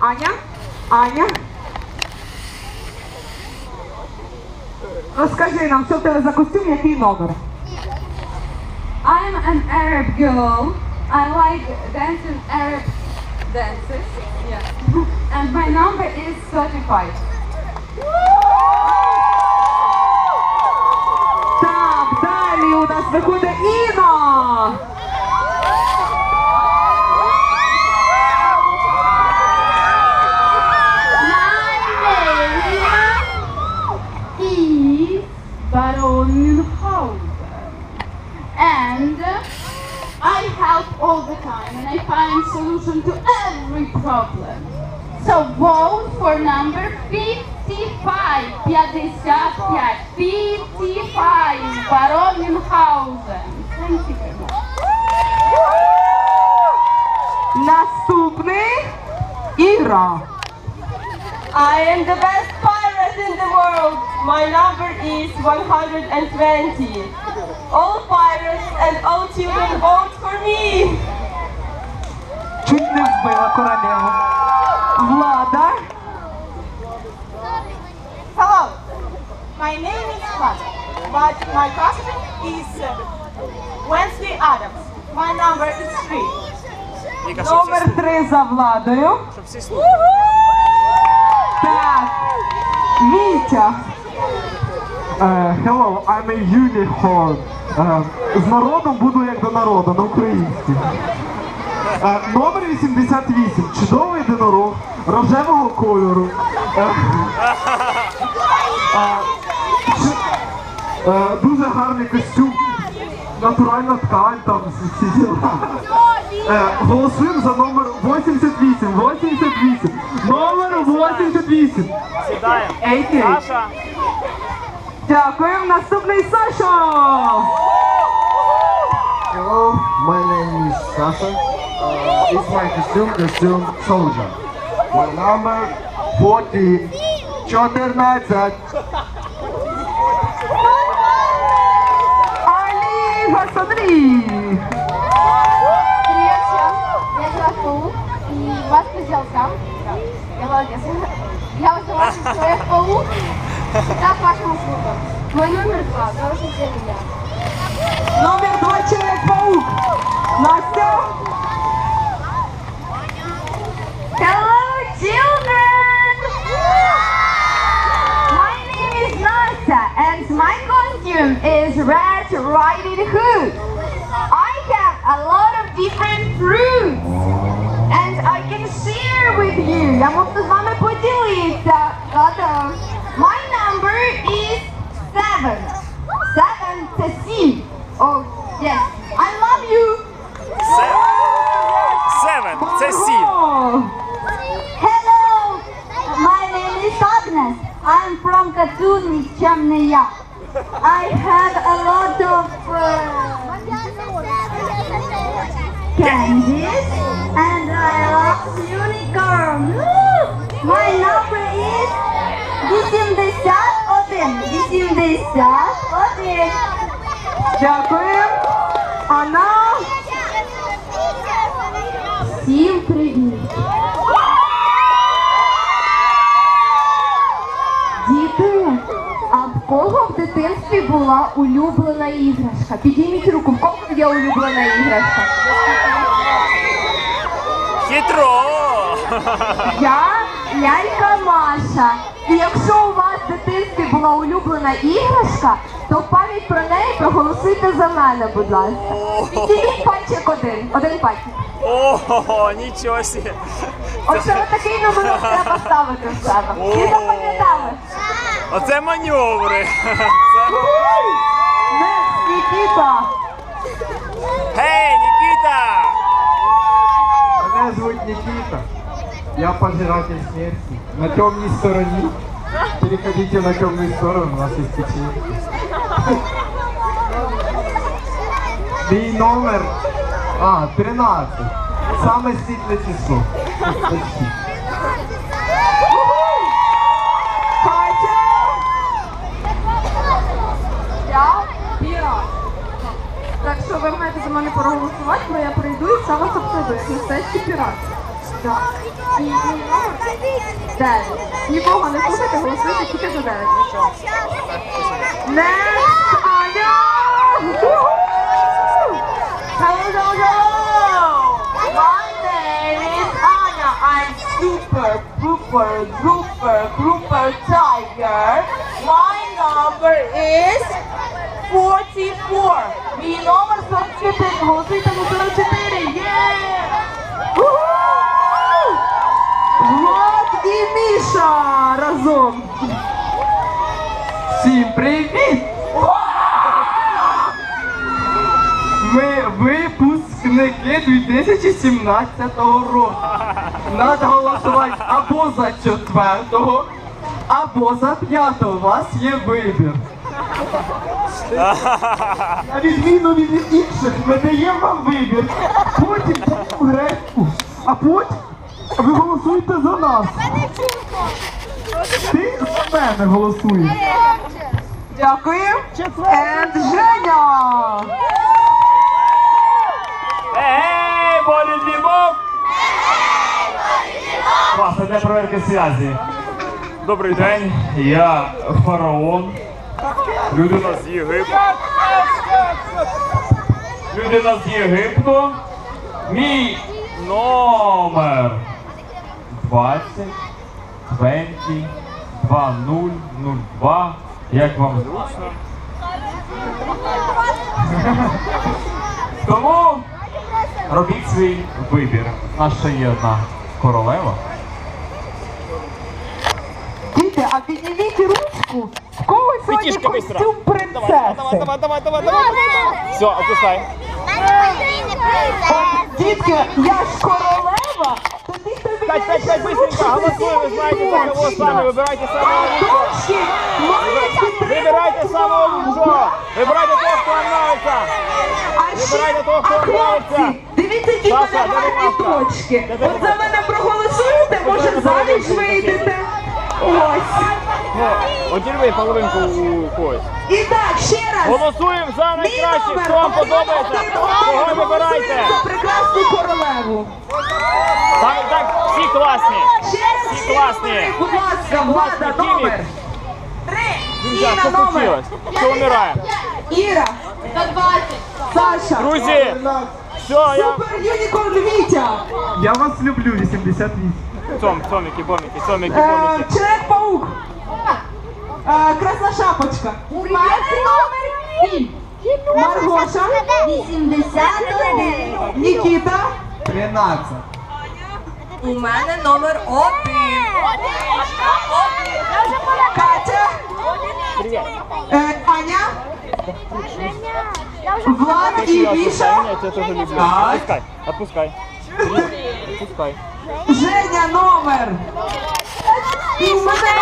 Аня? Аня? Розкажи нам, що в тебе за костюм, який номер? I'm an Arab girl. I like dancing Arab dances. Yeah. and my number is 35. solution to every problem. So vote for number 55. 55. 55. Baron Münchhausen. Thank you very much. Наступний Іра. I am the best pirate in the world. My number is 120. All pirates and all children vote for me. Чуть не вбила королеву. Влада. Hello. My name is Vlad, but my costume is uh, Wednesday Adams. My number is three. Номер три за владою. щоб всі слухали. Так. Вітя. Е, hello, I'm a unicorn. Е, з народом буду як до народу, на українській. Е, номер 88. Чудовий єдинорог рожевого кольору. Дуже гарний костюм. Натуральна ткань, там всі діла. Е, голосуємо за номер 88. 88. Номер 88. Сідаємо. Саша. Дякую. Наступний Саша. Hello, my name is Sasha. Uh, it's my costume, costume soldier. My number 14. 14. Алі Гасадрі. Привет всем. Я Человек-паук. И вас призвал сам. Я молодец. Я вызываю Человек-паук. Так, вашим услугам. Мой номер два. Хороший меня. Номер два Человек-паук. my costume is Red Riding Hood. I have a lot of different fruits, and I can share with you. Я можу з вами поділитися. Та-дам. My number is Have a lot of uh, candies and I love unicorn. My number is 81. 81. Дякую. Анна. Всім привіт! Діти, а в кого дитинстві була улюблена іграшка? Підійміть руку, в кого є улюблена іграшка? Хитро. Я лялька Маша. І якщо у вас в дитинстві була улюблена іграшка, то в пам'ять про неї проголосуйте за мене, будь ласка. Підійміть пальчик один, один пальчик. Ого, нічого сі. Оце отакий номерок треба ставити в себе. О. запам'ятали? Оце маневри. Нікіта. Гей, Нікіта! Мене звуть Никита. Я пожиратель смерти. На темной стороне. Переходите на темную сторону, у нас есть печенье. Мій номер. А, 13. Саме світле число. Почти. Катя. Я Піра. Так що ви маєте за мене проголосувати, бо я прийду і обсуду, як настоящий пірат. Так. І Дев'ять. Нікого не слухайте, голосуйте тільки за дев'ять. Next, Аня! Hello, hello, hello! My name is Anya. I'm super, super, super, super tiger. My number is 44. Мій номер 44. Голосуйте на 44. Є! Влад і Міша разом. Всім привіт! Ми випускники 2017 року. Надо голосувати або за четвертого, або за п'ятого. У вас є вибір. На відміну від інших, ми даємо вам вибір. Потім гречку, а потім ви голосуєте за нас. Ти за мене голосуєш. Дякую. And Женя. Ей, болі Львов! Клас, це для проверки зв'язі. Добрий день, я фараон. Людина з Єгипту. Людина з Єгипту. Мій номер 20 20 2002. Як вам зручно? Тому робіть свій вибір. У нас ще є одна королева. Діти, а підніміть ручку В кого сьогодні Пітішка быстро. костюм принцеси? давай, давай, давай, давай. Все, опускай. Дітки, я ж королева, тоді тобі Пять, пять, пять, быстренько, голосуем, вы знаете, за кого сами, выбирайте самого лучшего. Дочки, мають підтримувати Выбирайте самого лучшего. Выбирайте того, кто вам нравится. А ще, Вибирайте того, хто а вам нравиться. хлопці, дивіться, які в Саша, мене де гарні бумажка? дочки. Де ти От за мене проголосуєте, може заміж вийдете. Ось. Половинку у когось. І так, ще раз. Голосуємо за найкраще, хто вам подобається. Кого вибирайте. Прекрасну королеву. Так, так, всі класні. Ще раз, Всі класні. номери, будь ласка, влада, Кімік. номер. Три. Друзья, Іра, що номер. случилось? Що вмираємо? Іра. 120. Саша. Друзі, все, я... Супер Юнікорн Вітя. Я вас люблю, 88. Цом, цомики, бомики, цомики, Е, бомики. Человек-паук. Красна шапочка. У мене номер 7. Маргоша. 81. Нікіта. 13. У мене номер 1. Катя. Е, Аня. Влад і Міша. Отпускай, отпускай. Отпускай. Женя номер. І у мене номер